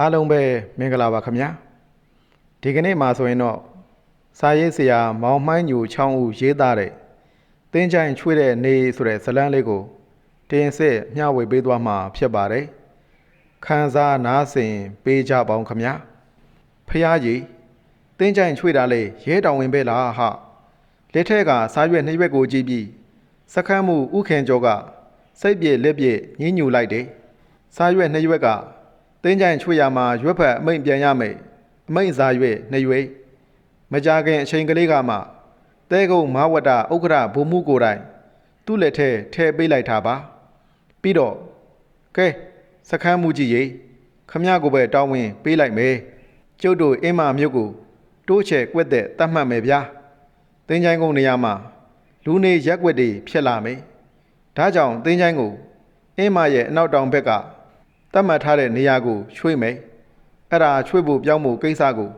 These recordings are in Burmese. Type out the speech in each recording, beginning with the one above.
အားလုံးပဲမင်္ဂလာပါခင်ဗျာဒီကနေ့မှာဆိုရင်တော့စာရေးဆရာမောင်မှိုင်းညူချောင်းဦးရေးသားတဲ့တင်းချိုင်ချွေးတဲ့နေဆိုတဲ့ဇတ်လန်းလေးကိုတင်ဆက်မျှဝေပေးသွားမှာဖြစ်ပါတယ်ခန်းစားနားဆင်ပေးကြပါဦးခင်ဗျာဖះကြီးတင်းချိုင်ချွေးတာလေရဲတောင်ဝင်ပဲလားဟာလက်ထက်ကစားရွက်နှစ်ရွက်ကိုကြည့်ပြီးစခန်းမှုဥခင်ကျော်ကစိတ်ပြေလက်ပြေညှင်းညူလိုက်တယ်စားရွက်နှစ်ရွက်က တင်းကြိုင်ချွေရမှာရွက်ဖက်အမိန်ပြန်ရမယ်အမိန်စာရွက်နှစ်ရွေမကြခင်အချိန်ကလေးကမှတဲကုန်းမဝတ္တဥက္ကရဘုံမှုကိုယ်တိုင် သူ့လက်ထဲထဲပေးလိုက်တာပါပြီးတော့ကဲစခန်းမှုကြီးရေခမရကိုပဲတောင်းဝင်ပေးလိုက်မယ်ကျုပ်တို့အင်းမမြို့ကိုတိုးချဲကွက်တဲ့တတ်မှတ်မယ်ဗျာတင်းကြိုင်ကုန်းနေရာမှာလူနေရက်ွက်တွေဖြစ်လာမယ်ဒါကြောင့်တင်းကြိုင်ကိုအင်းမရဲ့အနောက်တောင်ဘက်က တတ်မှတ်ထားတဲ့နေရာကိုချွေးမယ်အဲ့ဒါချွေးဖို့ပြောင်းဖို့ကိစ္စကို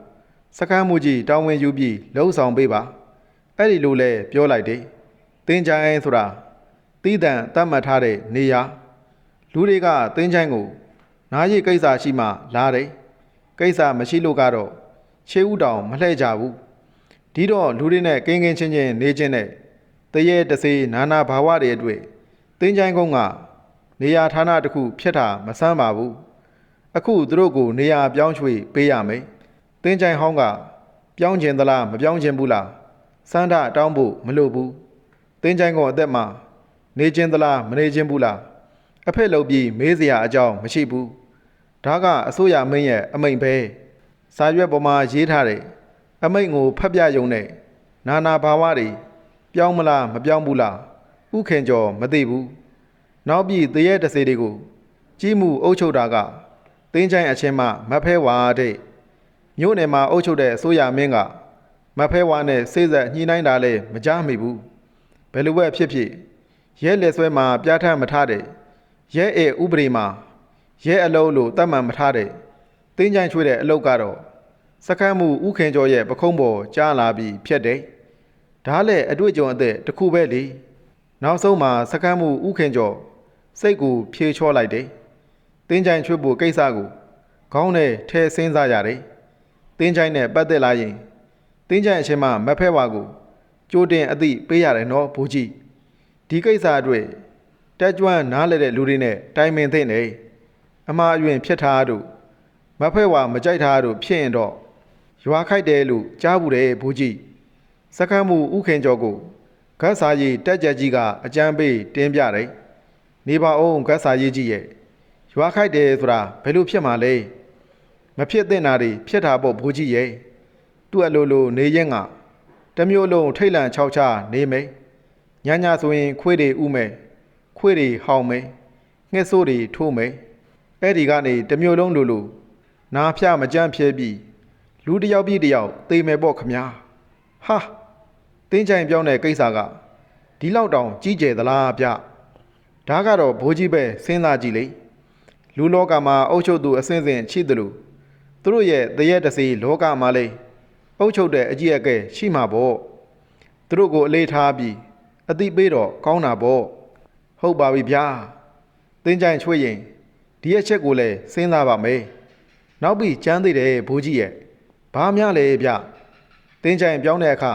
စကမ်းမှုကြီးတောင်းဝင်ယူပြီးလှုံ့ဆော်ပေးပါအဲ့ဒီလိုလဲပြောလိုက်တယ်တင်းချိုင်းဆိုတာတီးတန့်တတ်မှတ်ထားတဲ့နေရာလူတွေကတင်းချိုင်းကိုနားရည်ကိစ္စရှိမှလာတယ်ကိစ္စမရှိလို့ကတော့ခြေဥတောင်မလှဲ့ကြဘူးဒီတော့လူတွေနဲ့ကင်းကင်းချင်းချင်းနေချင်းနဲ့တရေတစေနာနာဘာဝတွေအတွေ့တင်းချိုင်းကုန်းက နေရာဌာနတစ်ခုဖြစ်တာမဆန်းပါဘူးအခုသူတို့ကိုနေရာပြောင်းရွှေ့ပေးရမယ်တင်းချိုင်ဟောင်းကပြောင်းကျင်သလားမပြောင်းကျင်ဘူးလားစမ်းထတောင်းဖို့မလိုဘူးတင်းချိုင်ကအသက်မှာနေကျင်သလားမနေကျင်ဘူးလားအဖက်လုံးပြီးမေးစရာအကြောင်းမရှိဘူးဒါကအစိုးရမင်းရဲ့အမိန့်ပဲစာရွက်ပေါ်မှာရေးထားတဲ့အမိန့်ကိုဖတ်ပြရုံနဲ့နာနာဘာဝတွေပြောင်းမလားမပြောင်းဘူးလားဥခင်ကျော်မသိဘူး နောက်ပြီးတရဲတစေတွေကိုကြီးမှုအုပ်ချုပ်တာကတင်းချိုင်းအချင်းမှမဖဲဝါတဲ့မြို့နယ်မှာအုပ်ချုပ်တဲ့အစိုးရမင်းကမဖဲဝါနဲ့စိတ်ဆက်ညှိနှိုင်းတာလည်းမကြားမိဘူးဘယ်လိုပဲဖြစ်ဖြစ်ရဲလက်ဆွဲမှာပြဋ္ဌာန်းမထားတဲ့ရဲအဲဥပဒေမှာရဲအလုံးလို့တတ်မှန်မထားတဲ့တင်းချိုင်းချွေးတဲ့အလုပ်ကတော့စကမ်းမှုဥခင်ကျော်ရဲ့ပခုံးပေါ်ကြားလာပြီးဖြစ်တယ်ဒါလည်းအတွေ့အကြုံအသက်တစ်ခုပဲလေနောက်ဆုံးမှာစကမ်းမှုဥခင်ကျော် စိတ်ကိုဖြေချောလိုက်တယ်။တင်းချိုင်ချွတ်ဖို့ကိစ္စကိုခေါင်းနဲ့ထဲစဉ်းစားရတယ်။တင်းချိုင်နဲ့ပတ်သက်လာရင်တင်းချိုင်အချင်းမှမဖဲဝါကိုကြိုတင်အသိပေးရတယ်နော်ဘိုးကြီး။ဒီကိစ္စအတွက်တက်ကြွနားလဲတဲ့လူတွေနဲ့တိုင်ပင်သင့်တယ်။အမှားအယွင်ဖြစ်ထားတို့မဖဲဝါမကြိုက်ထားတို့ဖြစ်ရင်တော့ရွာခိုက်တယ်လို့ကြားဘူးတယ်ဘိုးကြီး။စကမ်းမှုဥခင်ကျော်ကိုဂတ်စာကြီးတက်ကြကြီးကအကြမ်းပေးတင်းပြတယ်။ နေပါအောင်ကတ်စာရေးကြီးရဲ့ရွာခိုက်တယ်ဆိုတာဘယ်လိုဖြစ်မှာလဲမဖြစ်သင့်တာတွေဖြစ်တာပေါ့ဘိုးကြီးရဲ့သူ့အလိုလိုနေရင်ကတစ်မျိုးလုံးထိတ်လန့်ချောက်ချနေမယ်ညညဆိုရင်ခွေးတွေဥမယ်ခွေးတွေဟောင်းမယ်ငှက်ဆိုးတွေထိုးမယ်အဲ့ဒီကနေတစ်မျိုးလုံးလိုလိုနာဖျမကြမ်းဖြဲပြီးလူတစ်ယောက်ပြီးတစ်ယောက်သေမယ်ပေါ့ခမညာဟာတင်းချိုင်ပြောင်းတဲ့ကိစ္စကဒီလောက်တောင်ကြီးကျယ်သလားဗျ ဒါကတော့ဘိုးကြီးပဲစဉ်းစားကြည့်လေလူလောကမှာအုပ်ချုပ်သူအစင်းစင်ရှိသလိုသူတို့ရဲ့တရက်တစီလောကမှာလေအုပ်ချုပ်တဲ့အကြီးအကဲရှိမှာပေါ့သူတို့ကိုအလေးထားပြီးအတိပေးတော့ကောင်းတာပေါ့ဟုတ်ပါပြီဗျာတင်းကြိုင်ချွေရင်ဒီအချက်ကိုလည်းစဉ်းစားပါမယ်နောက်ပြီးကြမ်းသေးတယ်ဘိုးကြီးရဲ့ဘာများလဲဗျတင်းကြိုင်ပြောင်းတဲ့အခါ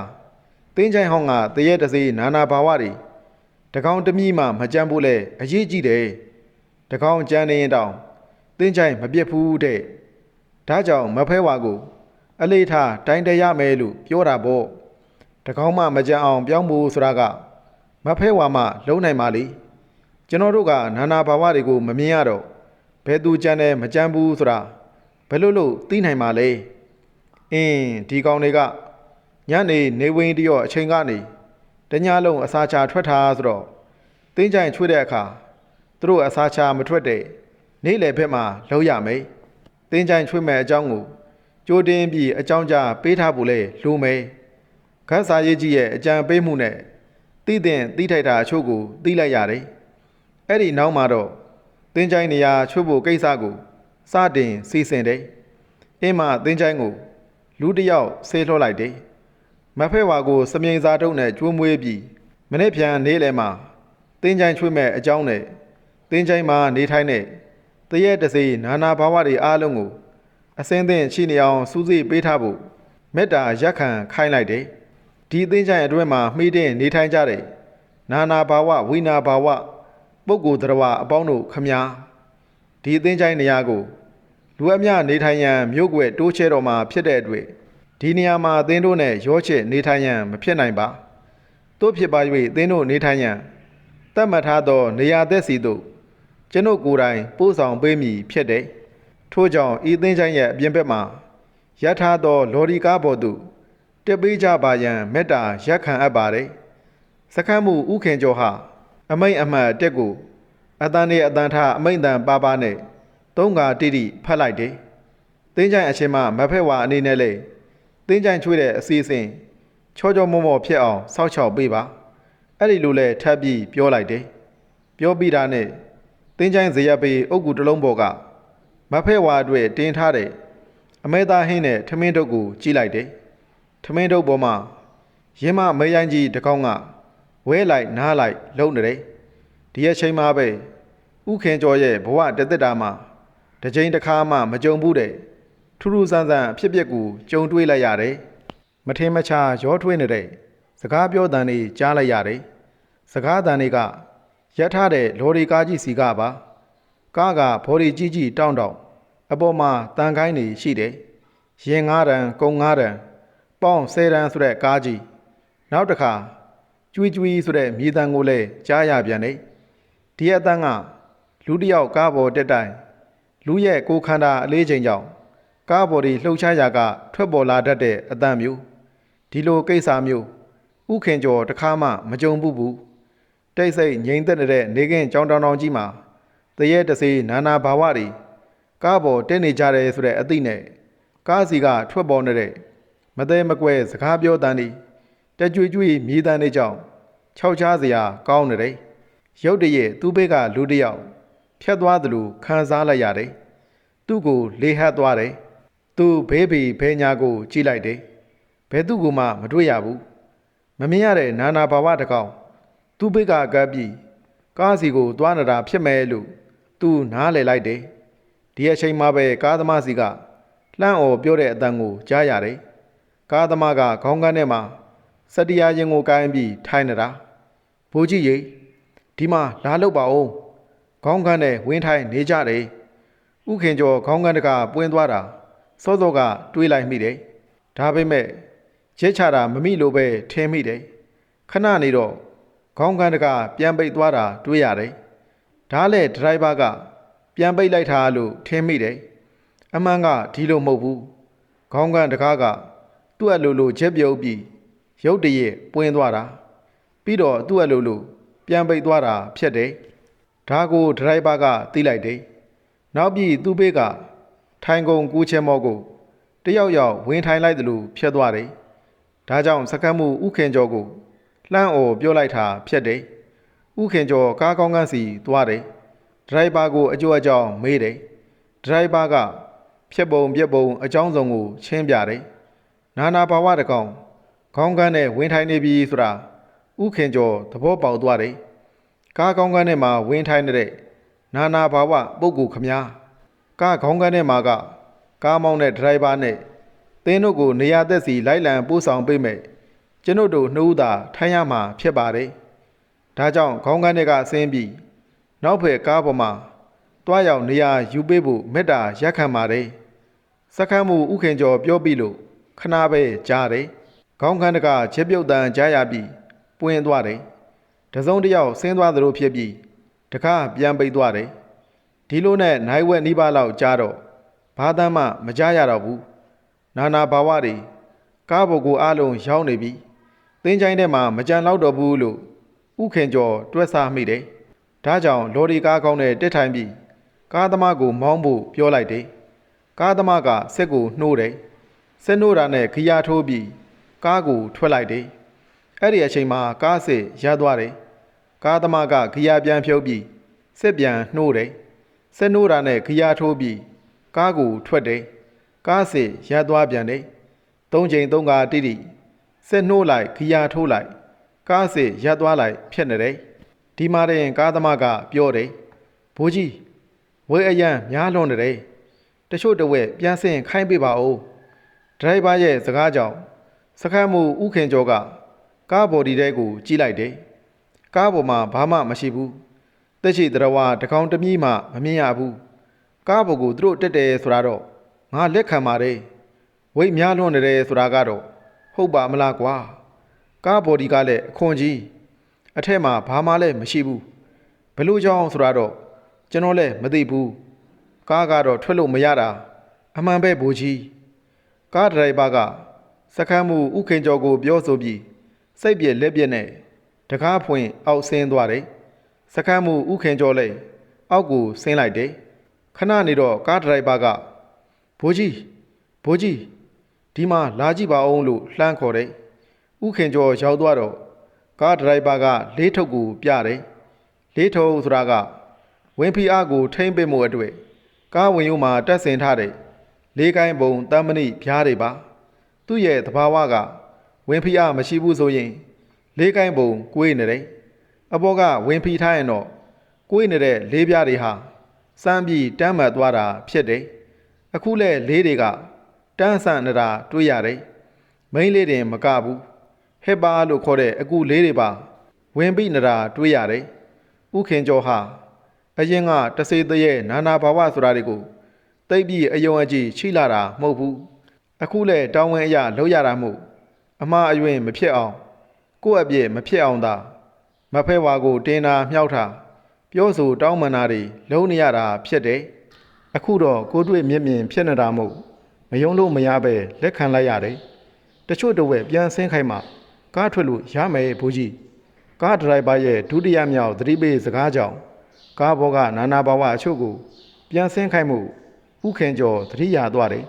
တင်းကြိုင်ဟောင်းကတရက်တစီနာနာဘာဝတွေ တကောင်တမိမှမကြမ်းဘူးလေအရေးကြီးတယ်တကောင်ကြမ်းနေရင်တောင်တင်းချိုင်မပြစ်ဘူးတဲ့ဒါကြောင့်မဖဲဝါကို အလေးထားတိုင်းတရမယ်လို့ပြောတာပေါ့တကောင်မှမကြမ်းအောင်ပြောင်းဖို့ဆိုတာကမဖဲဝါမှလုံနိုင်ပါလေကျွန်တော်တို့ကနာနာဘာဝတွေကိုမမြင်ရတော့ဘယ်သူကြမ်းတယ်မကြမ်းဘူးဆိုတာဘယ်လို့လို့သိနိုင်ပါလဲအင်းဒီကောင်တွေကညနေနေဝင်တရော့အချိန်ကနေ တညလုံးအစာချာထွက်ထားဆိုတော့တင်းကြိုင်ချွေးတဲ့အခါသူတို့အစာချာမထွက်တဲ့နေ့လယ်ဘက်မှာလုံးရမယ်တင်းကြိုင်ချွေးမဲ့အကြောင်းကိုကြိုတင်ပြီးအကြောင်းကြားပေးထားဖို့လေလိုမယ်ခန်းစာရေးကြီးရဲ့အကြံပေးမှုနဲ့တိတင်တိထိုက်တာအချို့ကိုသိလိုက်ရတယ်အဲ့ဒီနောက်မှာတော့တင်းကြိုင်နေရာချွတ်ဖို့ကိစ္စကိုစတင်စီစဉ်တယ်အင်းမတင်းကြိုင်ကိုလူတစ်ယောက်ဆေးလှော့လိုက်တယ် မဖဲဝါကိုစမြိန်စာတုံးနဲ့ကျွေးမွေးပြီးမနေ့ပြန်နေလဲမှာတင်းချိုင်းချွေးမဲ့အကြောင်းနဲ့တင်းချိုင်းမှာနေထိုင်တဲ့တရက်တစေနာနာဘာဝတွေအားလုံးကိုအစင်းသင့်ရှိနေအောင်စူးစိပေးထားဖို့မေတ္တာရက်ခံခိုင်းလိုက်တယ်ဒီအသင်းချိုင်အတွင်းမှာမှီးတင်နေထိုင်ကြတဲ့နာနာဘာဝဝိနာဘာဝပုဂ္ဂိုလ်တော်အပေါင်းတို့ခမညာဒီအသင်းချိုင်နေရာကိုလူအများနေထိုင်ရန်မြို့ကွယ်တိုးချဲတော်မှာဖြစ်တဲ့အတွက် ဒီနေရာမှာအသင်းတို့နဲ့ရောချစ်နေထိုင်ရန်မဖြစ်နိုင်ပါတို့ဖြစ်ပါ၍အသင်းတို့နေထိုင်ရန်တတ်မှတ်ထားသောနေရာသက်စီသို့ကျွန်ုပ်ကိုယ်တိုင်ပို့ဆောင်ပေးမည်ဖြစ်တယ်ထို့ကြောင့်ဤသင်းချိုင်းရဲ့အပြင်ဘက်မှာရထားသော လော်ဒီကားပေါ်သို့တက်ပေးကြပါရန်မေတ္တာရက်ခံအပ်ပါတယ်စခန်းမှုဥခင်ကျော်ဟာအမိတ်အမှတ်တက်ကိုအတန်နဲ့အတန်ထအမိတ်တန်ပါပါနဲ့သုံးကာတိတိဖတ်လိုက်တယ်။တင်းကြိုင်အချင်းမမဖက်ဝါအနေနဲ့လေ တင်းကြိုင်ချွေးတဲ့အစီအစဉ်ချောချောမောမောဖြစ်အောင်စောက်ချောက်ပေးပါ။အဲ့ဒီလိုလဲထပ်ပြီးပြောလိုက်တယ်။ပြောပြီးတာနဲ့တင်းကြိုင်ဇေယျပေအုတ်ကူတစ်လုံးပေါ်ကမဖက်ဝါအတွက်တင်းထားတဲ့အမဲသားဟင်းနဲ့ထမင်းတုပ်ကိုကြည့်လိုက်တယ်။ထမင်းတုပ်ပေါ်မှာရင်းမမဲရိုင်းကြီးတစ်ကောင်ကဝဲလိုက်နားလိုက်လုံနေတယ်။ဒီအချိန်မှာပဲဥခင်ကျော်ရဲ့ဘဝတသက်တာမှာတစ်ချိန်တစ်ခါမှမကြုံဘူးတဲ့ ထူးထူးဆန်းဆန်းအဖြစ်အပျက်ကိုကြုံတွေ့လိုက်ရတယ်။မထင်မရှားရောထွေးနေတဲ့စကားပြောတန်တွေကြားလိုက်ရတယ်။စကားတန်တွေကရက်ထားတဲ့လော်ရီကားကြီးစီကပါကားကဘော်ဒီကြီးကြီးတောင်းတောင်းအပေါ်မှာတန်ခိုင်းနေရှိတယ်။ရင်ငါးတန်ကုံငါးတန်ပေါင်း၁၀တန်ဆိုတဲ့ကားကြီးနောက်တစ်ခါကျွီးကျွီးဆိုတဲ့မြေတန်ကိုလည်းကြားရပြန်တယ်။ဒီအတန်းကလူတစ်ယောက်ကားပေါ်တက်တိုင်းလူရဲ့ကိုယ်ခန္ဓာအလေးချိန်ကြောင့် ကားပေါ်ဒီလှုပ်ရှားရာကထွက်ပေါ်လာတတ်တဲ့အတန်မျိုးဒီလိုကိစ္စမျိုးဥခင်ကျော်တခါမှမကြုံဘူးဘူးတိတ်ဆိတ်ငြိမ်သက်တဲ့နေကင်းကြောင်တောင်တောင်ကြီးမှာတရေတစေနာနာဘာဝတွေကားပေါ်တက်နေကြတယ်ဆိုတဲ့အသိနဲ့ကားစီကထွက်ပေါ်နေတဲ့မသေးမကွဲစကားပြောတန်ဒီတကြွကြွမြေတန်တွေကြောင့်ခြောက်ချားစရာကောင်းနေတယ်ရုတ်တရက်သူ့ဘေးကလူတစ်ယောက်ဖြတ်သွားသလိုခံစားလိုက်ရတယ်။သူ့ကိုလေဟတ်သွားတယ်။ သူဘေးဘီဘဲညာကို ကြည့်လိုက်တယ်။ဘယ်သူ့ကိုမှမတွေ့ရဘူး။မမြင်ရတဲ့နာနာဘာဝတကောင်သူ့ဘက်ကကပ်ပြီးကားစီကိုသွားနေတာဖြစ်မယ်လို့သူနားလည်လိုက်တယ်။ဒီအချိန်မှာပဲကားသမားစီကလှမ်းအော်ပြောတဲ့အတန်ကိုကြားရတယ်။ကားသမားကခေါင်းကန်းထဲမှာစတရားရင်ကိုကိုင်းပြီးထိုင်နေတာ။ဘိုးကြီးရေဒီမှာလာလို့ပါအောင်ခေါင်းကန်းနဲ့ဝင်းထိုင်နေကြတယ်ဥခင်ကျော်ခေါင်းကန်းတကပွင်းသွားတာ စောစောကတွေးလိုက်မိတယ်ဒါပေမဲ့ရက်ချတာမမိလို့ပဲထင်မိတယ်ခဏနေတော့ခေါင်းကန်းတကပြန်ပိတ်သွားတာတွေးရတယ်ဒါလည်းဒရိုင်ဘာကပြန်ပိတ်လိုက်တာလို့ထင်မိတယ်အမှန်ကဒီလိုမဟုတ်ဘူးခေါင်းကန်းတကားကသူ့အလိုလိုချက်ပြုတ်ပြီးရုတ်တရက်ပွင်းသွားတာပြီးတော့သူ့အလိုလိုပြန်ပိတ်သွားတာဖြစ်တယ်ဒါကိုဒရိုက်ဘာကသိလိုက်တယ်။နောက်ပြီးသူ့ဘေးက ထိုင်ကုန်ကူးချဲမော့ကိုတယောက်ယောက်ဝင်ထိုင်လိုက်တယ်လို့ဖြတ်သွားတယ်။ဒါကြောင့်စကတ်မှုဥခင်ကျော်ကိုလှမ်းအော်ပြောလိုက်တာဖြစ်တယ်။ဥခင်ကျော်ကားကောင်းကန်းစီသွားတယ်။ဒရိုက်ဘာကိုအကျိုးအကြောင်းမေးတယ်။ဒရိုက်ဘာကဖြက်ပုံပြက်ပုံအကြောင်းစုံကိုရှင်းပြတယ်။နာနာဘာဝတကောင်ခေါင်းကန်းနဲ့ဝင်ထိုင်နေပြီဆိုတာဥခင်ကျော်သဘောပေါက်သွားတယ်။ကားကောင်းကန်းထဲမှာဝင်ထိုင်နေတဲ့နာနာဘာဝပုဂ္ဂိုလ်ခမား ကားခေါင်းကန်းထဲမှာကကားမောင်းတဲ့ဒရိုင်ဘာနဲ့သင်းတို့ကိုနေရာသက်စီလိုက်လံပို့ဆောင်ပေးမယ်ကျွန်ုပ်တို့နှုတ်သာထိုင်ရမှာဖြစ်ပါတယ်ဒါကြောင့်ခေါင်းကန်းတွေကဆင်းပြီးနောက်ဖက်ကားပေါ်မှာတွားရောက်နေရာယူပေးဖို့မေတ္တာရက်ခံပါတယ်စက္ကန့်မှုဥခင်ကျော်ပြောပြီးလို့ခဏပဲကြားတယ်ခေါင်းကန်းတကချက်ပြုတ်တန်ကြားရပြီးပွင့်သွားတယ်တစုံတစ်ယောက်ဆင်းသွားသလိုဖြစ်ပြီးတခါပြန်ပိတ်သွားတယ် ဒီလိုနဲ့နိုင်ဝက်နီးပါးလောက်ကြားတော့ဘာသမ်းမှမကြားရတော့ဘူးနာနာဘာဝတွေကားဘုတ်ကိုအလုံးရောက်နေပြီသင်းချိုင်းထဲမှာမကြံတော့တော့ဘူးလို့ဥခင်ကျော်တွက်ဆမိတယ်ဒါကြောင့်လော်ဒီကားကောင်းတဲ့တက်ထိုင်ပြီးကားသမားကိုမောင်းဖို့ပြောလိုက်တယ်ကားသမားကစက်ကိုနှိုးတယ်စက်နှိုးတာနဲ့ခီးယားထိုးပြီးကားကိုထွက်လိုက်တယ်အဲ့ဒီအချိန်မှာကားစစ်ရသွားတယ်ကားသမားကခီးယားပြန်ဖြုတ်ပြီးစစ်ပြန်နှိုးတယ် စစ်နှိုးတာနဲ့ခီးယားထိုးပြီးကားကိုထွက်တယ်ကားစစ်ရသွားပြန်တယ်သုံးချိန်သုံးကားတိတိစစ်နှိုးလိုက်ခီးယားထိုးလိုက်ကားစစ်ရသွားလိုက်ဖြစ်နေတယ်ဒီမှာတင်ကားသမားကပြောတယ်ဘိုးကြီးဝဲအရန်များလွန်တယ်တချို့တဝက်ပြန်ဆင်ခိုင်းပေးပါဦးဒရိုက်ဘာရဲ့စကားကြောင့်စခန်းမူဥခင်ကျော်ကကားဘော်ဒီတဲကိုကြီးလိုက်တယ်ကားပေါ်မှာဘာမှမရှိဘူး တက်ရှိတရဝတကောင်တမီးမှမမြင်ရဘူးကားပေါ်ကိုသူတို့တက်တယ်ဆိုတာတော့ငါလက်ခံပါတယ်ဝိတ်များလွန်နေတယ်ဆိုတာကတော့ဟုတ်ပါမလားကွာကားဘော်ဒီကလည်းအခွန်ကြီးအထက်မှာဘာမှလည်းမရှိဘူးဘယ်လိုကြောင့်ဆိုတာတော့ကျွန်တော်လည်းမသိဘူးကားကတော့ထွက်လို့မရတာအမှန်ပဲဘူကြီးကားဒရိုင်ဘာကစခန်းမူဥခင်ကျော်ကိုပြောဆိုပြီးစိတ်ပြက်လက်ပြက်နဲ့တကားဖွင့်အောက်ဆင်းသွားတယ် စခန်းမူဥခင်ကျော်လည်းအောက်ကိုဆင်းလိုက်တယ်ခဏနေတော့ကားဒရိုင်ဘာကဘူကြီးဘူကြီးဒီမှာလာကြည့်ပါအောင်လို့လှမ်းခေါ်တယ်ဥခင်ကျော်ရောက်သွားတော့ကားဒရိုင်ဘာကလေးထုတ်ကိုပြတယ်လေးထုတ်ဆိုတာကဝင်းဖီအားကိုထိမ့်ပေးမှုအတွက်ကားဝင်ရုံမှာတက်ဆင်ထားတဲ့လေးကိုင်းပုံတမ်းမဏိဖြားတွေပါ သူ့ရဲ့သဘာဝကဝင်းဖီအားမရှိဘူးဆိုရင် လေးကိုင်းပုံကွေးနေတယ် အပေါ်ကဝင်းဖီထားရင်တော့ကွေးနေတဲ့လေးပြားတွေဟာစမ်းပြီးတမ်းမှတ်သွားတာဖြစ်တယ်အခုလဲလေးတွေကတန်းဆန်နေတာတွေ့ရတယ်မိန်းလေးတင်မကဘူးဟက်ပါလို့ခေါ်တဲ့အကူလေးတွေပါ ဝင်ပြီးနေတာတွေ့ရတယ်ဥခင်ကျော်ဟာအရင်ကတစေတရဲ့နာနာဘာဝဆိုတာတွေကိုတိတ်ပြီးအယုံအကြည်ချိလာတာမဟုတ်ဘူးအခုလဲတောင်းဝင်အရာလောက်ရတာမို့အမှားအယွင်းမဖြစ်အောင်ကိုယ့်အပြည့်မဖြစ်အောင်သာ မဖဲဝါကိုတင်းတာမြှောက်တာပြောဆိုတောင်းပန်တာတွေလုံးနေရတာဖြစ်တယ်အခုတော့ကိုတွေ့မျက်မြင်ဖြစ်နေတာမို့မယုံလို့မရပဲလက်ခံလိုက်ရတယ်တချို့တဝက်ပြန်ဆင်းခိုင်းမှကားထွက်လို့ရမယ်ဘူးကြီးကားဒရိုက်ဘာရဲ့ဒုတိယမြောက်သတိပေးစကားကြောင့်ကားဘောကနာနာဘာဝအချို့ကိုပြန်ဆင်းခိုင်းမှုဥခင်ကျော်သတိရသွားတယ်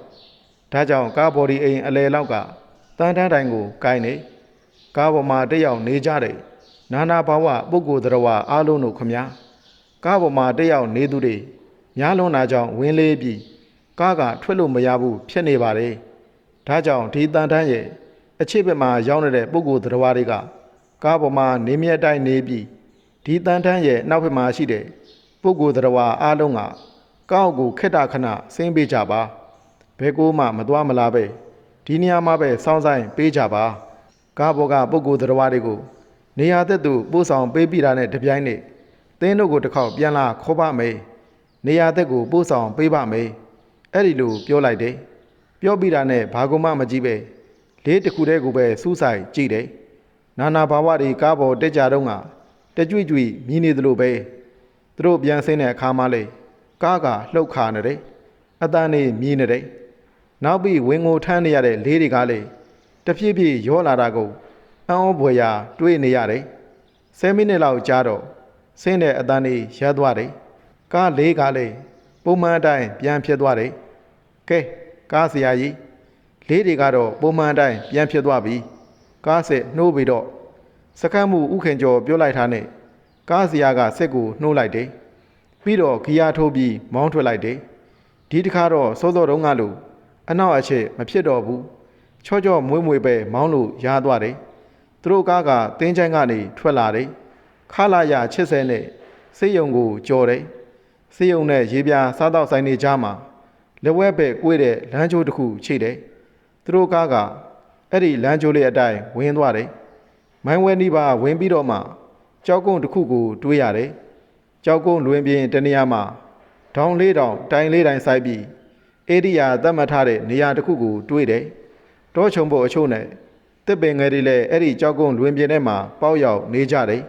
ဒါကြောင့်ကားဘော်ဒီအိမ်အလဲလောက်ကတန်းတန်းတိုင်ကိုကိုင်းနေကားပေါ်မှာတက်ရောက်နေကြတဲ့ နာနာဘာဝပုဂ္ဂိုလ်တော်ဝအားလုံးတို့ခမညာကားပေါ်မှာတက်ရောက်နေသူတွေများလွန်တာကြောင့်ဝင်းလေးပြီးကားကထွက်လို့မရဘူးဖြစ်နေပါတယ်ဒါကြောင့်ဒီတန်တန်းရဲ့အချစ်ဘက်မှာရောက်နေတဲ့ပုဂ္ဂိုလ်တော်တွေကကားပေါ်မှာနေမြဲတိုင်းနေပြီးဒီတန်တန်းရဲ့နောက်ဘက်မှာရှိတဲ့ပုဂ္ဂိုလ်တော်အားလုံးကကောက်ကိုခက်တာခဏဆင်းပေးကြပါဘဲကိုမှမသွားမလာပဲဒီနေရာမှာပဲစောင်းဆိုင်ပေးကြပါကားဘောကပုဂ္ဂိုလ်တော်တွေကို နေရာသက်သူပို့ဆောင်ပေးပြတာနဲ့တပြိုင်နက်သင်းတို့ကိုတစ်ခေါက်ပြန်လာခေါ်ပါမယ်နေရာသက်ကိုပို့ဆောင်ပေးပါမယ်အဲ့ဒီလိုပြောလိုက်တယ်ပြောပြတာနဲ့ဘာကုမှမကြည့်ပဲလေးတစ်ခုတည်းကိုပဲစူးဆိုင်ကြည့်တယ်နာနာဘာဝတွေကားပေါ်တက်ကြတော့ကတကြွကြွမြည်နေသလိုပဲသူတို့ပြန်ဆင်းတဲ့အခါမှလေကားကလှုပ်ခါနေတယ်အတန်းနေမြည်နေတယ်နောက်ပြီးဝင်းကိုထမ်းနေရတဲ့လေးတွေကလေတဖြည်းဖြည်းရောလာတာကို အံ့ဩဖွယ်ရာ တွေးနေရတယ်10မိနစ်လောက်ကြာတော့ဆင်းတဲ့အတန်းနေရပ်သွားတယ်ကားလေးကလေပုံမှန်အတိုင်းပြန်ဖြစ်သွားတယ်ကဲကားဆရာကြီးလေးတွေကတော့ပုံမှန်အတိုင်းပြန်ဖြစ်သွားပြီကားဆက်နှိုးပြီးတော့စကတ်မှုဥခင်ကျော်ပြောလိုက်တာနဲ့ကားဆရာကစက်ကိုနှိုးလိုက်တယ်ပြီးတော့ဂီယာထိုးပြီးမောင်းထွက်လိုက်တယ်ဒီတစ်ခါတော့စိုးစောတုံးကလို့အနောက်အချက်မဖြစ်တော့ဘူးချော့ချော့မွေးမွေပဲမောင်းလို့ရသွားတယ် သူတို့ကားကတင်းချိုင်းကနေထွက်လာတယ်ခလာရ80နဲ့စေယုံကိုကြော်တယ်စေယုံနဲ့ရေပြာစားတော့ဆိုင်နေကြမှာလက်ဝဲပဲကွေးတဲ့လမ်းချိုးတစ်ခုချိတယ်သူတို့ကားကအဲ့ဒီလမ်းချိုးလေးအတိုင်းဝင်သွားတယ်မိုင်းဝဲနီးပါဝင်ပြီးတော့မှကြောက်ကုန်းတစ်ခုကိုတွေးရတယ်ကြောက်ကုန်းလွင်ပြင်းတနေရာမှာဒေါင်းလေးတောင်တိုင်လေးတိုင်ဆိုင်ပြီးအေရိယာသတ်မှတ်ထားတဲ့နေရာတစ်ခုကိုတွေးတယ်တောချုံဖို့အချို့နဲ့ တစ်ပင်ငယ်တွေလည်းအဲ့ဒီကြောက်ကုန်းလွင်ပြင်းထဲမှာပေါက်ရောက်နေကြတယ်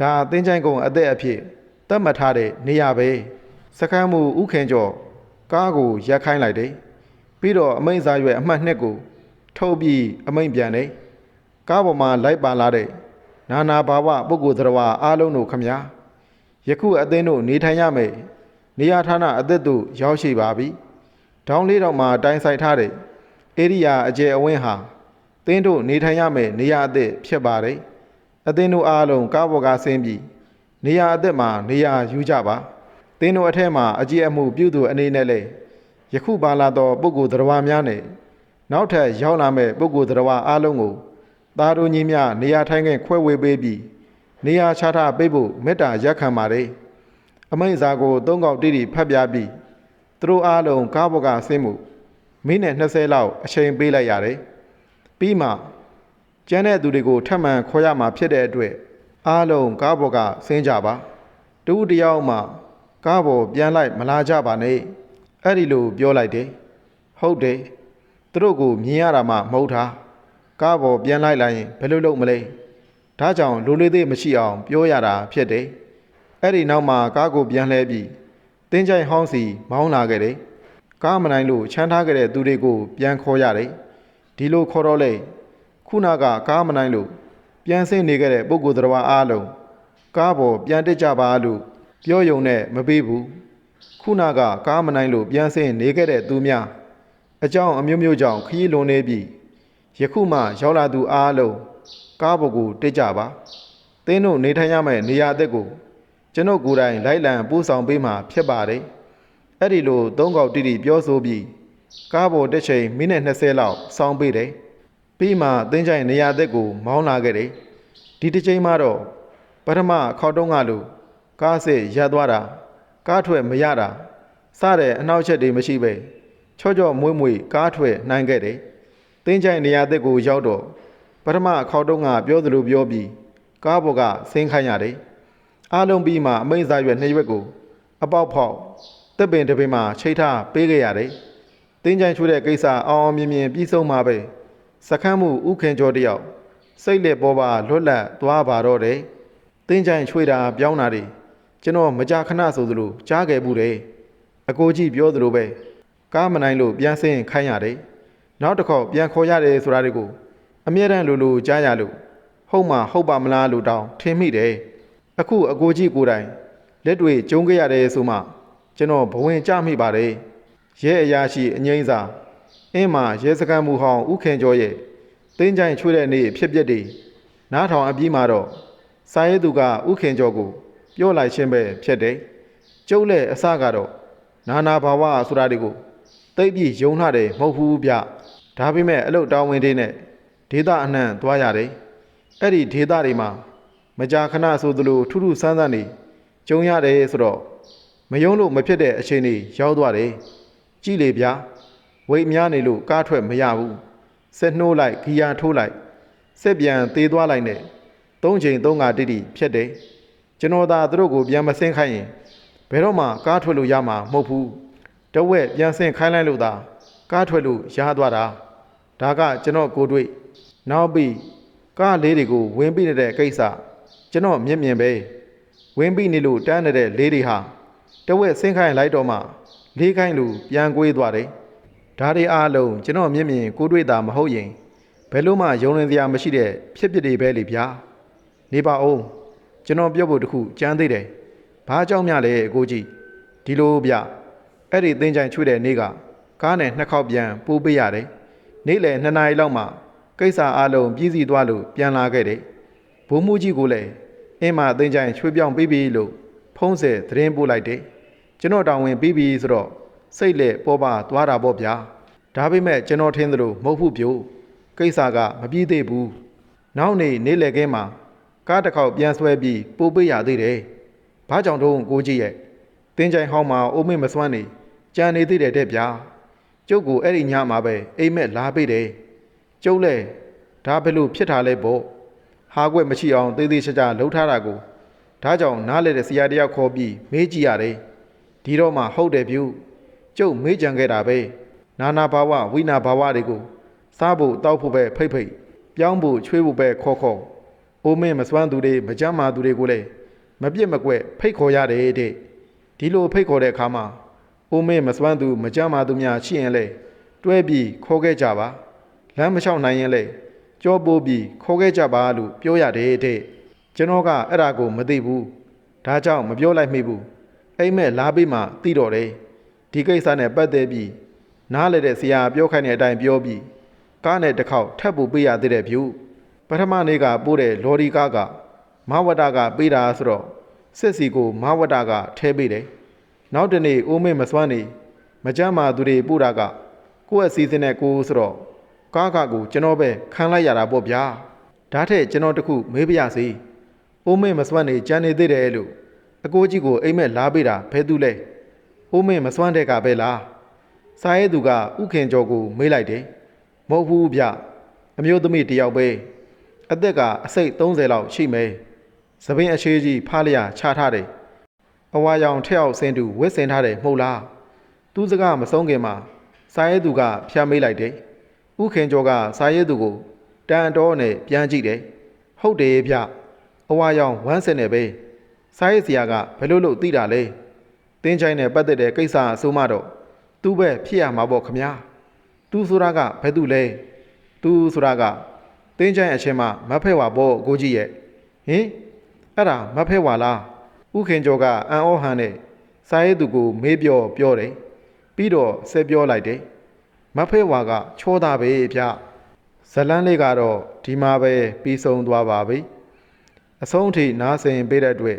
ဒါအသင်းချိုင်းကုန်းအသက်အဖြစ်သတ်မှတ်ထားတဲ့နေရာပဲစကမ်းမှုဥခင်ကျော်ကားကိုရက်ခိုင်းလိုက်တယ်ပြီးတော့အမိန့်စာရွက်အမှတ်နှစ်ကိုထုတ်ပြီးအမိန့်ပြန်တယ်ကားပေါ်မှာလိုက်ပါလာတဲ့နာနာဘာဝပုဂ္ဂိုလ်သရဝအားလုံးတို့ခမညာယခုအသင်းတို့နေထိုင်ရမယ်နေရာဌာနအသက်တို့ရောက်ရှိပါပြီဒေါင်းလေးတော့မှာတိုင်ဆိုင်ထားတဲ့ဧရိယာအကျယ်အဝင်းဟာ သင်းတို့နေထိုင်ရမယ်နေရာအသက်ဖြစ်ပါတယ်အသင်းတို့အားလုံးကားပေါ်ကဆင်းပြီးနေရာအသက်မှာနေရာယူကြပါသင်းတို့အထက်မှာအကြည့်အမှုပြုသူအနေနဲ့လေယခုပါလာသောပုဂ္ဂိုလ်တော်များနဲ့နောက်ထပ်ရောက်လာမဲ့ပုဂ္ဂိုလ်တော်အားလုံးကိုသားတို့ကြီးများနေရာထိုင်ခင်းခွဲဝေပေးပြီးနေရာချထားပေးဖို့မေတ္တာရက်ခံပါတယ်အမိန့်စာကိုသုံးកောက်တိတိဖတ်ပြပြီးသသူတို့အားလုံးကားပေါ်ကဆင်းမှုမိနစ်20လောက်အချိန်ပေးလိုက်ရတယ် ပြီးမှကျန်တဲ့သူတွေကိုထပ်မံခေါ်ရမှာဖြစ်တဲ့အတွက်အားလုံးကားပေါ်ကဆင်းကြပါတူတယောက်မှကားပေါ်ပြန်လိုက်မလာကြပါနဲ့အဲ့ဒီလိုပြောလိုက်တယ်ဟုတ်တယ်သူတို့ကိုမြင်ရတာမှမဟုတ်တာကားပေါ်ပြန်လိုက်လိုက်ရင်ဘယ်လိုလုပ်မလဲဒါကြောင့်လူလေးသေးမရှိအောင်ပြောရတာဖြစ်တယ်အဲ့ဒီနောက်မှာကားကိုပြန်လှည့်ပြီးတင်းကြိုင်ဟောင်းစီမောင်းလာခဲ့တယ်ကားမနိုင်လို့ချမ်းထားခဲ့တဲ့သူတွေကိုပြန်ခေါ်ရတယ် ဒီလိုခေါ်တော့လေခုနကကားမနိုင်လို့ပြန်ဆင်းနေခဲ့တဲ့ပုဂ္ဂိုလ်တော်အားလုံးကားပေါ်ပြန်တက်ကြပါလို့ပြောယုံနဲ့မပေးဘူးခုနကကားမနိုင်လို့ပြန်ဆင်းနေခဲ့တဲ့သူများအကြောင်းအမျိုးမျိုးကြောင့်ခရီးလွန်နေပြီယခုမှရောက်လာသူအားလုံးကားပေါ်ကိုတက်ကြပါသင်းတို့နေထိုင်ရမယ့်နေရာအသက်ကိုကျွန်ုပ်ကိုယ်တိုင်လိုက်လံပို့ဆောင်ပေးမှာဖြစ်ပါတယ်အဲ့ဒီလိုသုံးခေါက်တိတိပြောဆိုပြီး ကားပေါ်တက်ချိန်မိနစ်20လောက်စောင်းပေးတယ်ပြီးမှသင်းချိုင်နေရာအသက်ကို မောင်းလာခဲ့တယ်ဒီတစ်ချိန်မှတော့ပထမခေါက်တုံးကလိုကားစစ်ရပ်သွားတာကားထွက်မရတာစတဲ့အနောက်ချက်တွေမရှိပဲချော့ချော့မွေ့မွေ့ကားထွက်နိုင်ခဲ့တယ်သင်းချိုင်နေရာအသက်ကိုရောက်တော့ပထမခေါက်တုံးကပြောသလိုပြောပြီးကားပေါ်ကဆင်းခိုင်းရတယ်အားလုံးပြီးမှအမိန့်စာရွက်နှစ်ရွက်ကို အပေါက်ဖောက်တက်ပင်တစ်ပင်မှာချိတ်ထားပေးခဲ့ရတယ်။ တင်းချိုင်ချွေးတဲ့ကိစ္စအောင်အောင်မြင်မြင်ပြီးဆုံးမှာပဲ။စခန်းမှုဥခင်ကျော်တယောက်စိတ်လက်ပေါ်ပါလွတ်လပ်သွားပါတော့တယ်။တင်းချိုင်ချွေးတာပြောင်းတာတွေကျွန်တော်မကြာခဏဆိုသလိုကြားခဲ့ဘူးတယ်။အကိုကြီးပြောသလိုပဲကားမနိုင်လို့ပြန်ဆင်းခိုင်းရတယ်။နောက်တစ်ခေါက်ပြန်ခေါ်ရတယ်ဆိုတာတွေကိုအမြဲတမ်းလိုလိုကြားရလို့ဟုတ်မှဟုတ်ပါမလားလို့တောင်းထင်မိတယ်။အခုအကိုကြီးကိုယ်တိုင်လက်တွေကျုံခဲ့ရတယ်ဆိုမှကျွန်တော်ဘဝင်ကြမိပါတယ် ရဲအရာရှိအငိမ့်စာအင်းမှာရဲစခန်းမူဟောင်းဥခင်ကျော်ရဲ့တင်းကြိုင်ချွေးတဲ့နေ့ဖြစ်ပျက်တွေနားထောင်အပြီးမှာတော့စာရေးသူကဥခင်ကျော်ကိုပြောလိုက်ခြင်းပဲဖြစ်တယ်ကျုပ်လည်းအစကတော့နာနာဘာဝဆိုတာတွေကိုတိတ်ပြီးယုံလှတယ်မဟုတ်ဘူးဗျဒါပေမဲ့အလုတ်တောင်းဝင်တွေနဲ့ဒေတာအနှံ့သွားရတယ်အဲ့ဒီဒေတာတွေမှာမကြာခဏဆိုသလိုထူးထူးဆန်းဆန်းနေကျုံရတယ်ဆိုတော့မယုံလို့မဖြစ်တဲ့အခြေအနေရောက်သွားတယ် ကြည်လေဗျာဝိတ်များနေလို့ကားထွက်မရဘူးဆက်နှိုးလိုက်ဂီယာထိုးလိုက်ဆက်ပြန်သေးသွားလိုက်နဲ့သုံးချိန်သုံးငါတိတိဖြစ်တယ်ကျွန်တော်သာသူတို့ကိုပြန်မဆင်းခိုင်းရင်ဘယ်တော့မှကားထွက်လို့ရမှာမဟုတ်ဘူးတဝက်ပြန်ဆင်းခိုင်းလိုက်လို့သာကားထွက်လို့ရသွားတာဒါကကျွန်တော်ကိုတွေ့နောက်ပြီးကားလေးတွေကိုဝင်ပြီးနေတဲ့ကိစ္စကျွန်တော်မျက်မြင်ပဲဝင်ပြီးနေလို့တန်းနေတဲ့လေးတွေဟာတဝက်ဆင်းခိုင်းလိုက်တော့မှ လေးခိုင်းလူပြန်ကွေးသွားတယ်ဒါတွေအားလုံးကျွန်တော်မျက်မြင်ကိုတွေ့တာမဟုတ်ရင်ဘယ်လို့မှယုံနေစရာမရှိတဲ့ဖြစ်ဖြစ်တွေပဲလေဗျာနေပါဦးကျွန်တော်ပြောဖို့တခုကြမ်းသေးတယ်ဘာကြောင့်မြလဲအကိုကြီးဒီလိုဗျအဲ့ဒီသင်ချိုင်ချွေတဲ့နေ့ကကားနဲ့နှစ်ခေါက်ပြန်ပိုးပေးရတယ်နေ့လယ်2နာရီလောက်မှကိစ္စအလုံးပြည့်စည်သွားလို့ပြန်လာခဲ့တယ်ဘိုးမှုကြီးကိုလည်းအင်းမသင်ချိုင်ချွေပြောင်းပြီးပြီလို့ဖုံးဆယ်သတင်းပို့လိုက်တယ် ကျွန်တော်တောင်းဝင်ပြီးပြီဆိုတော့စိတ်လက်ပေါ်ပါသွားတာပေါ့ဗျာဒါပေမဲ့ကျွန်တော်ထင်သလိုမဟုတ်ဘူးပြို့ကိစ္စကမပြီးသေးဘူးနောက်နေ့နေ့လယ်ခင်းမှာကားတစ်ခေါက်ပြန်ဆွဲပြီးပို့ပေးရသေးတယ်ဘာကြောင့်တော့ကိုကြီးရဲ့တင်းကြိုင်ဟောင်းမှာအိုးမင်းမစွမ်းနေကြံနေသေးတယ်တဲ့ဗျာကျုပ်ကိုအဲ့ဒီညမှာပဲအိမ်မက်လာပေးတယ်ကျုပ်လဲဒါဘယ်လိုဖြစ်တာလဲပေါ့ဟာကွက်မရှိအောင်သေးသေးချာချာလှုပ်ထားတာကိုဒါကြောင့်နားလေတဲ့ဆရာတယောက်ခေါ်ပြီးမေးကြည့်ရတယ် ဒီတော့မှဟုတ်တယ်ပြုကျုပ်မေးကြံခဲ့တာပဲနာနာဘာဝဝိနာဘာဝတွေကိုစားဖို့တောက်ဖို့ပဲဖိတ်ဖိတ်ပြောင်းဖို့ချွေးဖို့ပဲခေါ်ခေါ်အိုးမင်းမစွမ်းသူတွေမကြမ်းမာသူတွေကိုလည်းမပြစ်မကွက်ဖိတ်ခေါ်ရတယ်တဲ့ဒီလိုဖိတ်ခေါ်တဲ့အခါမှာအိုးမင်းမစွမ်းသူမကြမ်းမာသူများရှိရင်လေတွဲပြီးခေါ်ခဲ့ကြပါလမ်းမလျှောက်နိုင်ရင်လေကြောပိုးပြီးခေါ်ခဲ့ကြပါလို့ပြောရတယ်တဲ့ကျွန်တော်ကအဲ့ဒါကိုမသိဘူးဒါကြောင့်မပြောလိုက်မိဘူး အိမ်မက်လာပြီးမှသိတော့တယ်ဒီကိစ္စနဲ့ပတ်သက်ပြီးနားလေတဲ့ဆရာပြောခိုင်းတဲ့အတိုင်းပြောပြီးကားနဲ့တစ်ခေါက်ထပ်ဖို့ပေးရသေးတဲ့ဖြူပထမနေ့ကပို့တဲ့လော်ဒီကားကမဝတ္တကပေးတာဆိုတော့စစ်စီကိုမဝတ္တကထဲပေးတယ်နောက်တနေ့အိုးမင်းမစွမ်းနေမကြမ်းမာသူတွေပို့တာကကိုယ့်အစီအစဉ်နဲ့ကိုဆိုတော့ကားကကိုကျွန်တော်ပဲခံလိုက်ရတာပေါ့ဗျာဒါထက်ကျွန်တော်တခုမေးပြရစီအိုးမင်းမစွမ်းနေကြံနေသေးတယ်လို့ အကိုကြီးကိုအိမ်မက်လာပေးတာဘဲသူလဲအိုးမင်းမစွမ်းတဲ့ကပဲလားစားရဲသူကဥခင်ကျော်ကိုမေးလိုက်တယ်မဟုတ်ဘူးဗျအမျိုးသမီးတစ်ယောက်ပဲအသက်ကအစိတ်30လောက်ရှိမယ်သပင်းအရှိကြီးဖားလျာချထားတယ်အဝါရောင်ထက်အောင်ဆင်းသူဝစ်စင်ထားတယ်မဟုတ်လားသူစကားမဆုံးခင်မှာစားရဲသူကဖျားမေးလိုက်တယ်ဥခင်ကျော်ကစားရဲသူကိုတန်တော်နဲ့ပြန်ကြည့်တယ်ဟုတ်တယ်ဗျအဝါရောင်ဝမ်းစင်နေပဲ စားရဲစရာကဘယ်လိုလုပ်သိတာလဲတင်းချိုင်းနဲ့ပတ်သက်တဲ့ကိစ္စအဆိုးမှတော့သူ့ဘက်ဖြစ်ရမှာပေါ့ခမညာသူဆိုတာကဘယ်သူလဲသူဆိုတာကတင်းချိုင်းအချင်းမှမဖဲ့ဝါပေါ့ကိုကြီးရဲ့ဟင်အဲ့ဒါမဖဲ့ဝါလားဥခင်ကျော်ကအန်အောဟန်နဲ့စာရေးသူကိုမေးပြောပြောတယ်ပြီးတော့ဆက်ပြောလိုက်တယ်မဖဲ့ဝါကချောတာပဲဗျဇလန်းလေးကတော့ဒီမှာပဲပြီးဆုံးသွားပါပြီအဆုံးအထိနားဆင်ပေးတဲ့အတွက်